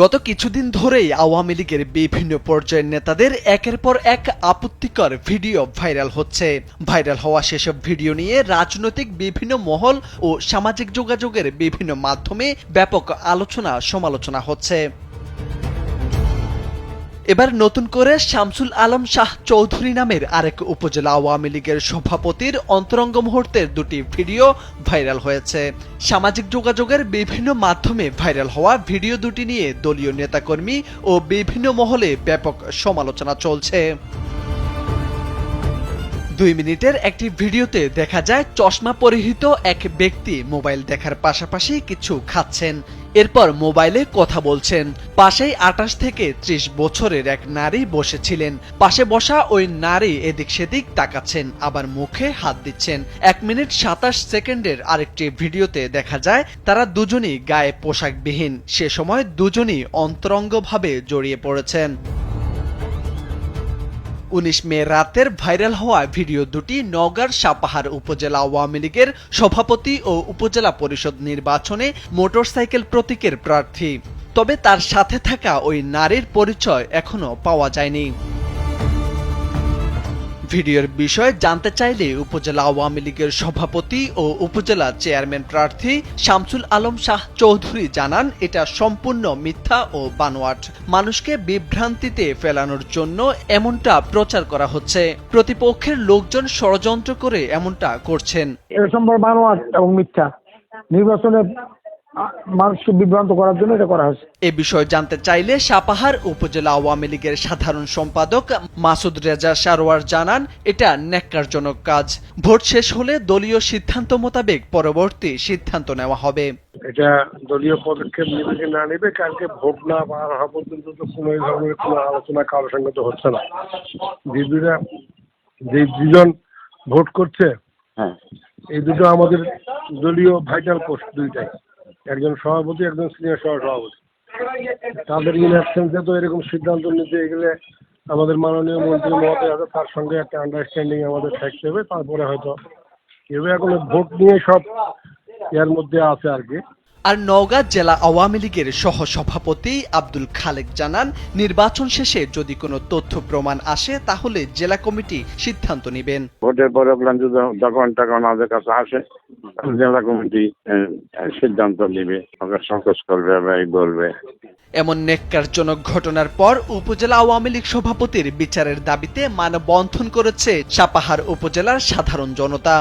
গত কিছুদিন ধরেই আওয়ামী লীগের বিভিন্ন পর্যায়ের নেতাদের একের পর এক আপত্তিকর ভিডিও ভাইরাল হচ্ছে। ভাইরাল হওয়া সেসব ভিডিও নিয়ে রাজনৈতিক বিভিন্ন মহল ও সামাজিক যোগাযোগের বিভিন্ন মাধ্যমে ব্যাপক আলোচনা সমালোচনা হচ্ছে। এবার নতুন করে শামসুল আলম শাহ চৌধুরী নামের আরেক উপজেলা আওয়ামী লীগের সভাপতির অন্তরঙ্গ মুহূর্তের দুটি ভিডিও ভাইরাল হয়েছে। সামাজিক যোগাযোগের বিভিন্ন মাধ্যমে ভাইরাল হওয়া ভিডিও দুটি নিয়ে দলীয় নেতাকর্মী ও বিভিন্ন মহলে ব্যাপক সমালোচনা চলছে। দুই মিনিটের একটি ভিডিওতে দেখা যায় চশমা পরিহিত এক ব্যক্তি মোবাইল দেখার পাশাপাশি কিছু খাচ্ছেন। এরপর মোবাইলে কথা বলছেন। পাশেই আটাশ থেকে ত্রিশ বছরের এক নারী বসেছিলেন। পাশে বসা ওই নারী এদিক সেদিক তাকাচ্ছেন, আবার মুখে হাত দিচ্ছেন। এক মিনিট সাতাশ সেকেন্ডের আরেকটি ভিডিওতে দেখা যায়, তারা দুজনই গায়ে পোশাকবিহীন। সে সময় দুজনই অন্তরঙ্গভাবে জড়িয়ে পড়েছেন। উনিশ মে রাতের ভাইরাল হওয়া ভিডিও দুটি নওগাঁর সাপাহার উপজেলা আওয়ামী লীগের সভাপতি ও উপজেলা পরিষদ নির্বাচনে মোটরসাইকেল প্রতীকের প্রার্থী। তবে তার সাথে থাকা ওই নারীর পরিচয় এখনও পাওয়া যায়নি। ভিডিওর বিষয়ে জানতে চাইলে উপজেলা আওয়ামী লীগের সভাপতি ও উপজেলা চেয়ারম্যান প্রার্থী শামসুল আলম শাহ চৌধুরী জানান, এটা সম্পূর্ণ মিথ্যা ও বানোয়াট। মানুষকে বিভ্রান্তিতে ফেলানোর জন্য এমনটা প্রচার করা হচ্ছে। প্রতিপক্ষের লোকজন ষড়যন্ত্র করে এমনটা করছেন। এটা সম্পর্কে বানোয়াট এবং মিথ্যা। নির্বাচনে মানুষকে বিভ্রান্ত করার জন্য এটা করা হয়েছে। এ বিষয়ে জানতে চাইলে সাপাহার উপজেলা আওয়ামী লীগের সাধারণ সম্পাদক মাসুদ রেজা সারোয়ার জানান এটা ন্যাক্কারজনক কাজ। ভোট শেষ হলে দলীয় সিদ্ধান্ত মোতাবেক পরবর্তী সিদ্ধান্ত নেওয়া হবে। এটা দলীয় পদক্ষেপ নেবে কি না নেবে কালকে ভোট না পার হওয়া পর্যন্ত তো কোনো ধরনের কোনো আলোচনা কারোর সঙ্গে তো হচ্ছে না। যে দুটা যে দুজন ভোট করছে হ্যাঁ। এই দুটো আমাদের দলীয় ভাইটাল পোস্ট দুইটাই। একজন সভাপতি, একজন সিনিয়র সহ সভাপতি। তাদের ইন অ্যাবসেন্সে তো এরকম সিদ্ধান্ত নিতে গেলে আমাদের মাননীয় মন্ত্রী মহোদয় আছে তার সঙ্গে একটা আন্ডারস্ট্যান্ডিং আমাদের থাকতে হবে। তারপরে হয়তো কেউ এখন ভোট নিয়ে সব এর মধ্যে আছে আর কি। আর নওগাঁ জেলা আওয়ামী লীগের সহ সভাপতি আব্দুল খালেক জানান নির্বাচন শেষে যদি কোনো তথ্য প্রমাণ আসে তাহলে জেলা কমিটি সিদ্ধান্ত নেবেন। ভোটের পরে যখন তখন আমাদের কাছে আসে জেলা কমিটি সিদ্ধান্ত নেবে সংকোচ করবে এই বলবে। এমন নেককারজনক ঘটনার পর উপজেলা আওয়ামী লীগ সভাপতির বিচারের দাবিতে মানববন্ধন করেছে সাপাহার উপজেলার সাধারণ জনতা।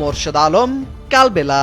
মোর্শেদ আলম কালবেলা।